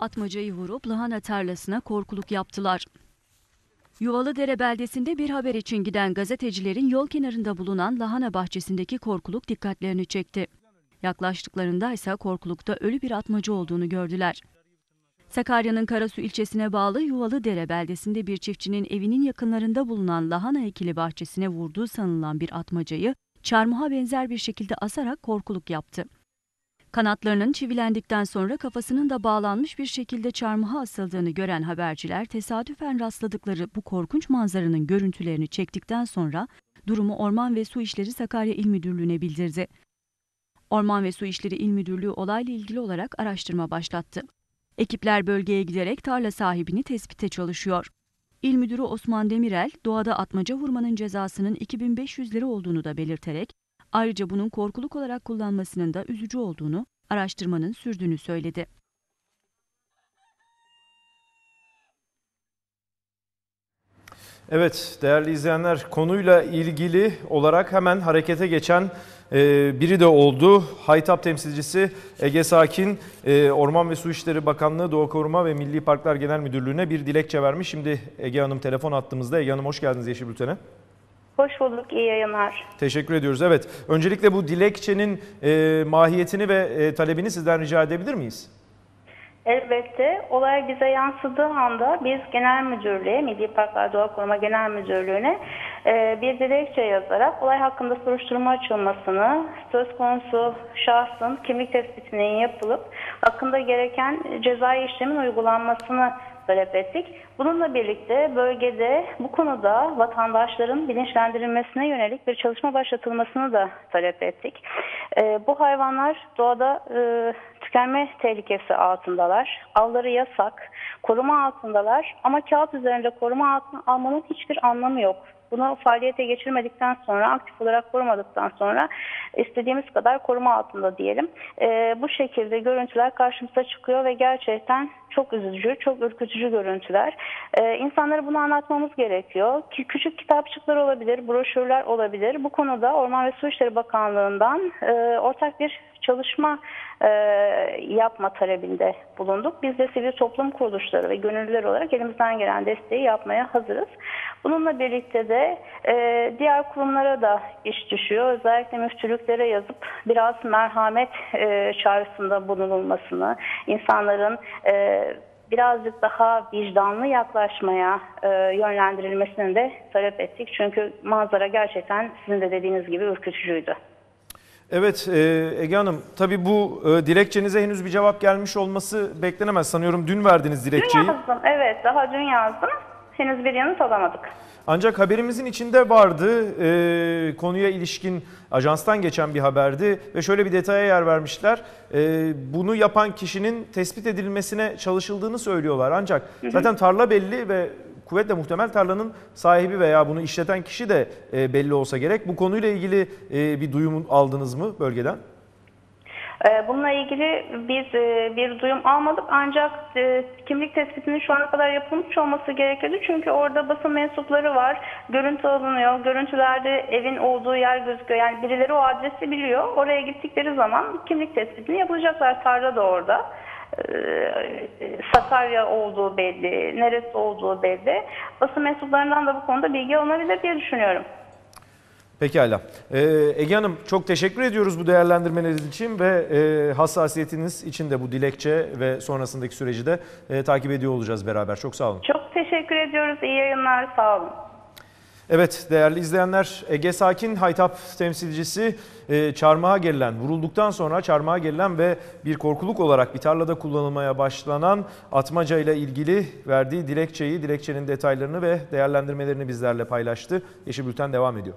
Atmacayı vurup lahana tarlasına korkuluk yaptılar. Yuvalıdere beldesinde bir haber için giden gazetecilerin yol kenarında bulunan lahana bahçesindeki korkuluk dikkatlerini çekti. Yaklaştıklarında ise korkulukta ölü bir atmaca olduğunu gördüler. Sakarya'nın Karasu ilçesine bağlı Yuvalıdere beldesinde bir çiftçinin evinin yakınlarında bulunan lahana ekili bahçesine vurduğu sanılan bir atmacayı çarmıha benzer bir şekilde asarak korkuluk yaptı. Kanatlarının çivilendikten sonra kafasının da bağlanmış bir şekilde çarmıha asıldığını gören haberciler tesadüfen rastladıkları bu korkunç manzaranın görüntülerini çektikten sonra durumu Orman ve Su İşleri Sakarya İl Müdürlüğü'ne bildirdi. Orman ve Su İşleri İl Müdürlüğü olayla ilgili olarak araştırma başlattı. Ekipler bölgeye giderek tarla sahibini tespite çalışıyor. İl Müdürü Osman Demirel, doğada atmaca vurmanın cezasının 2500 lira olduğunu da belirterek, ayrıca bunun korkuluk olarak kullanmasının da üzücü olduğunu, araştırmanın sürdüğünü söyledi. Evet değerli izleyenler konuyla ilgili olarak hemen harekete geçen e, biri de oldu. Haytap temsilcisi Ege Sakin e, Orman ve Su İşleri Bakanlığı Doğa Koruma ve Milli Parklar Genel Müdürlüğü'ne bir dilekçe vermiş. Şimdi Ege Hanım telefon attığımızda. Ege Hanım hoş geldiniz Yeşil Bülten'e. Hoş bulduk, iyi yayınlar. Teşekkür ediyoruz. Evet öncelikle bu dilekçenin e, mahiyetini ve e, talebini sizden rica edebilir miyiz? Elbette olay bize yansıdığı anda biz Genel Müdürlüğe, Milli Parklar Doğa Koruma Genel Müdürlüğü'ne e, bir dilekçe yazarak olay hakkında soruşturma açılmasını, söz konusu şahsın kimlik tespitinin yapılıp hakkında gereken cezai işlemin uygulanmasını talep ettik. Bununla birlikte bölgede bu konuda vatandaşların bilinçlendirilmesine yönelik bir çalışma başlatılmasını da talep ettik. E, bu hayvanlar doğada e, tükenme tehlikesi altındalar. Avları yasak, koruma altındalar ama kağıt üzerinde koruma altına almanın hiçbir anlamı yok. Bunu faaliyete geçirmedikten sonra, aktif olarak korumadıktan sonra istediğimiz kadar koruma altında diyelim. Ee, bu şekilde görüntüler karşımıza çıkıyor ve gerçekten çok üzücü, çok ürkütücü görüntüler. Ee, insanlara bunu anlatmamız gerekiyor. Ki küçük kitapçıklar olabilir, broşürler olabilir. Bu konuda Orman ve Su İşleri Bakanlığı'ndan e, ortak bir çalışma e, yapma talebinde bulunduk. Biz de sivil toplum kuruluşları ve gönüllüler olarak elimizden gelen desteği yapmaya hazırız. Bununla birlikte de e, diğer kurumlara da iş düşüyor. Özellikle müftülüklere yazıp biraz merhamet e, çağrısında bulunulmasını, insanların e, birazcık daha vicdanlı yaklaşmaya e, yönlendirilmesini de talep ettik. Çünkü manzara gerçekten sizin de dediğiniz gibi ürkütücüydü. Evet e, Ege Hanım tabii bu e, dilekçenize henüz bir cevap gelmiş olması beklenemez. Sanıyorum dün verdiniz dilekçeyi. Dün yazdım evet daha dün yazdım. Henüz bir yanıt alamadık. Ancak haberimizin içinde vardı e, konuya ilişkin ajanstan geçen bir haberdi ve şöyle bir detaya yer vermişler. E, bunu yapan kişinin tespit edilmesine çalışıldığını söylüyorlar. Ancak zaten tarla belli ve kuvvetle muhtemel tarlanın sahibi veya bunu işleten kişi de e, belli olsa gerek. Bu konuyla ilgili e, bir duyum aldınız mı bölgeden? Ee, Bununla ilgili biz e, bir duyum almadık ancak e, kimlik tespitinin şu ana kadar yapılmış olması gerekiyordu. Çünkü orada basın mensupları var, görüntü alınıyor, görüntülerde evin olduğu yer gözüküyor. Yani birileri o adresi biliyor. Oraya gittikleri zaman kimlik tespitini yapacaklar. Tarla da orada. Ee, Sakarya olduğu belli, neresi olduğu belli. Basın mensuplarından da bu konuda bilgi alınabilir diye düşünüyorum. Pekala. Ee, Ege Hanım çok teşekkür ediyoruz bu değerlendirmeleriniz için ve e, hassasiyetiniz için de bu dilekçe ve sonrasındaki süreci de e, takip ediyor olacağız beraber. Çok sağ olun. Çok teşekkür ediyoruz. İyi yayınlar. Sağ olun. Evet değerli izleyenler Ege Sakin Haytap temsilcisi e, çarmıha gerilen, vurulduktan sonra çarmıha gerilen ve bir korkuluk olarak bir tarlada kullanılmaya başlanan atmaca ile ilgili verdiği dilekçeyi, dilekçenin detaylarını ve değerlendirmelerini bizlerle paylaştı. Yeşil Bülten devam ediyor.